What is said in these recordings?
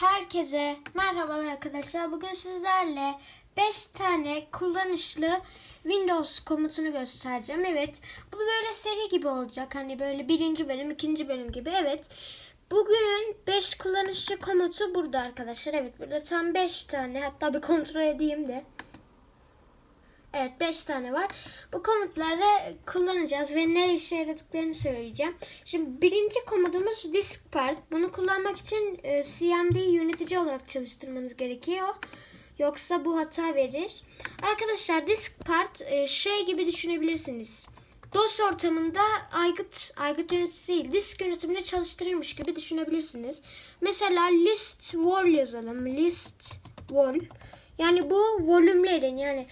Herkese merhabalar arkadaşlar. Bugün sizlerle 5 tane kullanışlı Windows komutunu göstereceğim. Evet, bu böyle seri gibi olacak. Hani böyle birinci bölüm, ikinci bölüm gibi. Evet, bugünün 5 kullanışlı komutu burada arkadaşlar. Evet, burada tam 5 tane. Hatta bir kontrol edeyim de. Evet 5 tane var. Bu komutları kullanacağız ve ne işe yaradıklarını söyleyeceğim. Şimdi birinci komutumuz disk part. Bunu kullanmak için e, CMD'yi yönetici olarak çalıştırmanız gerekiyor. Yoksa bu hata verir. Arkadaşlar disk part e, şey gibi düşünebilirsiniz. DOS ortamında aygıt, aygıt yöneticisi değil, disk yönetimini çalıştırıyormuş gibi düşünebilirsiniz. Mesela list vol yazalım. List vol. Yani bu volümlerin yani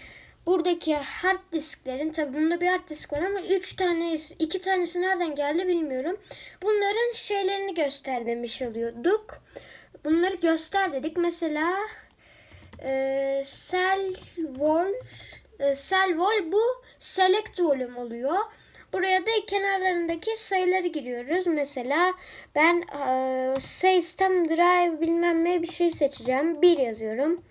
buradaki hard disklerin tabi bunda bir hard disk var ama 3 tane iki tanesi nereden geldi bilmiyorum. Bunların şeylerini göster demiş oluyorduk. Bunları göster dedik. Mesela e, cell vol e, cell vol bu select volume oluyor. Buraya da kenarlarındaki sayıları giriyoruz. Mesela ben e, system drive bilmem ne bir şey seçeceğim. 1 yazıyorum.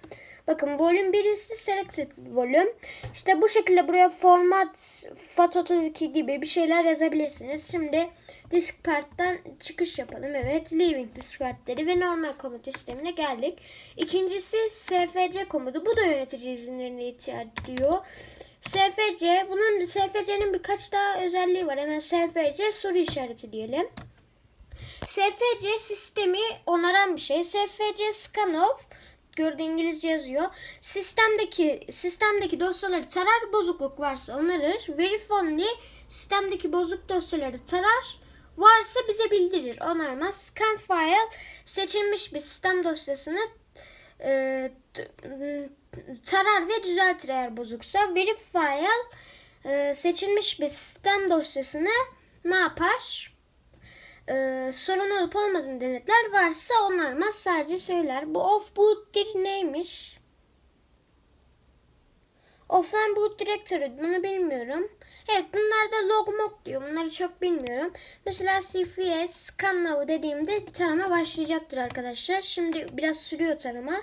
Bakın volüm birisi selected volüm. İşte bu şekilde buraya format FAT32 gibi bir şeyler yazabilirsiniz. Şimdi disk part'tan çıkış yapalım. Evet leaving disk part'leri ve normal komut sistemine geldik. İkincisi SFC komutu. Bu da yönetici izinlerine ihtiyaç duyuyor. SFC bunun SFC'nin birkaç daha özelliği var. Hemen SFC soru işareti diyelim. SFC sistemi onaran bir şey. SFC scan gördüğü İngilizce yazıyor. Sistemdeki sistemdeki dosyaları tarar, bozukluk varsa onarır. Verif only sistemdeki bozuk dosyaları tarar. Varsa bize bildirir, onarmaz. Scan file seçilmiş bir sistem dosyasını e, tarar ve düzeltir eğer bozuksa. Verif file e, seçilmiş bir sistem dosyasını ne yapar? Ee, sorun olup olmadığını denetler. Varsa onarmaz sadece söyler. Bu off boot'tir neymiş? Offline boot directory bunu bilmiyorum. Evet bunlar da logmok diyor. Bunları çok bilmiyorum. Mesela CFS scan now dediğimde tarama başlayacaktır arkadaşlar. Şimdi biraz sürüyor tarama.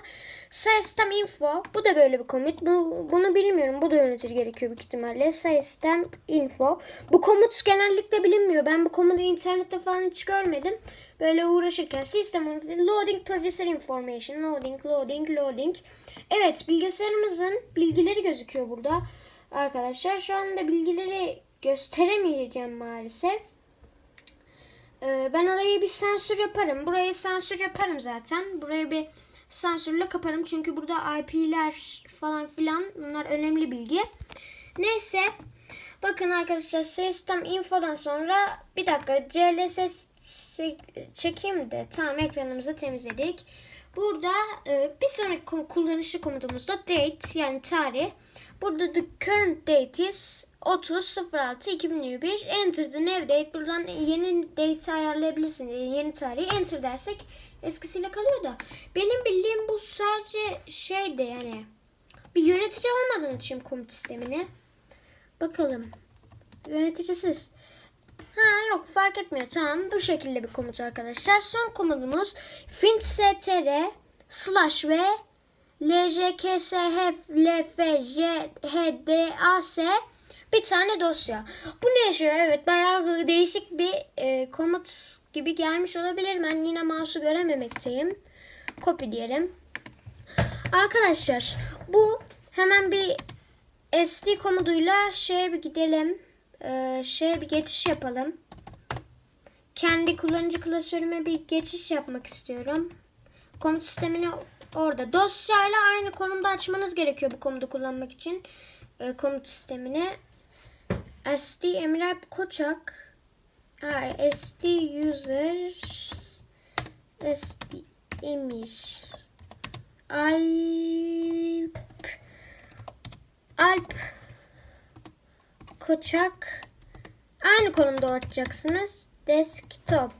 System info bu da böyle bir komut. Bu, bunu bilmiyorum. Bu da yönetir gerekiyor büyük ihtimalle. System info. Bu komut genellikle bilinmiyor. Ben bu komutu internette falan hiç görmedim. Böyle uğraşırken system loading processor information loading loading loading. Evet bilgisayarımızın bilgileri gözüküyor burada. Arkadaşlar şu anda bilgileri gösteremeyeceğim maalesef. Ee, ben orayı bir sansür yaparım. Burayı sansür yaparım zaten. Burayı bir sansürle kaparım. Çünkü burada IP'ler falan filan bunlar önemli bilgi. Neyse. Bakın arkadaşlar sistem infodan sonra bir dakika CLS çekeyim de tamam ekranımızı temizledik. Burada e, bir sonraki kullanışlı komutumuzda date yani tarih. Burada the current date is 30.06.2021 enter the new date. Buradan yeni date ayarlayabilirsiniz. Yeni tarihi enter dersek eskisiyle kalıyor da. Benim bildiğim bu sadece şeyde yani bir yönetici olmadığın için komut sistemini. Bakalım. Yöneticisiz. Ha yok fark etmiyor. Tamam bu şekilde bir komut arkadaşlar. Son komutumuz fintstr slash v ljkshflfjhdas bir tane dosya. Bu ne yaşıyor? Evet bayağı değişik bir e, komut gibi gelmiş olabilir. Ben yine mouse'u görememekteyim. Copy diyelim. Arkadaşlar bu hemen bir SD komutuyla şeye bir gidelim. Ee, şeye bir geçiş yapalım. Kendi kullanıcı klasörüme bir geçiş yapmak istiyorum. Komut sistemini orada. Dosyayla aynı konumda açmanız gerekiyor bu komutu kullanmak için. Ee, komut sistemini. SD Emre Koçak. Ha, SD users SD Emir Alp Alp Koçak aynı konumda açacaksınız. Desktop.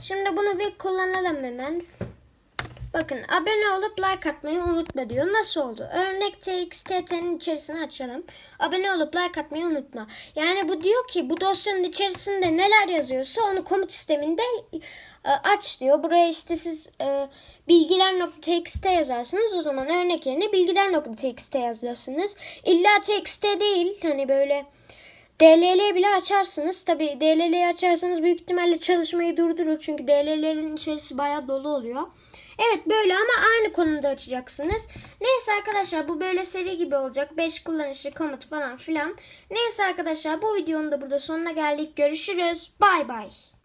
Şimdi bunu bir kullanalım hemen. Bakın abone olup like atmayı unutma diyor. Nasıl oldu? Örnek txt'nin içerisini açalım. Abone olup like atmayı unutma. Yani bu diyor ki bu dosyanın içerisinde neler yazıyorsa onu komut sisteminde e, aç diyor. Buraya işte siz e, bilgiler.txt yazarsınız. O zaman örnek yerine bilgiler.txt yazıyorsunuz. İlla txt değil. Hani böyle DLL bile açarsınız. Tabi DLL'yi açarsanız büyük ihtimalle çalışmayı durdurur. Çünkü DLL'lerin içerisi bayağı dolu oluyor. Evet böyle ama aynı konuda açacaksınız. Neyse arkadaşlar bu böyle seri gibi olacak. 5 kullanışlı komut falan filan. Neyse arkadaşlar bu videonun da burada sonuna geldik. Görüşürüz. Bay bay.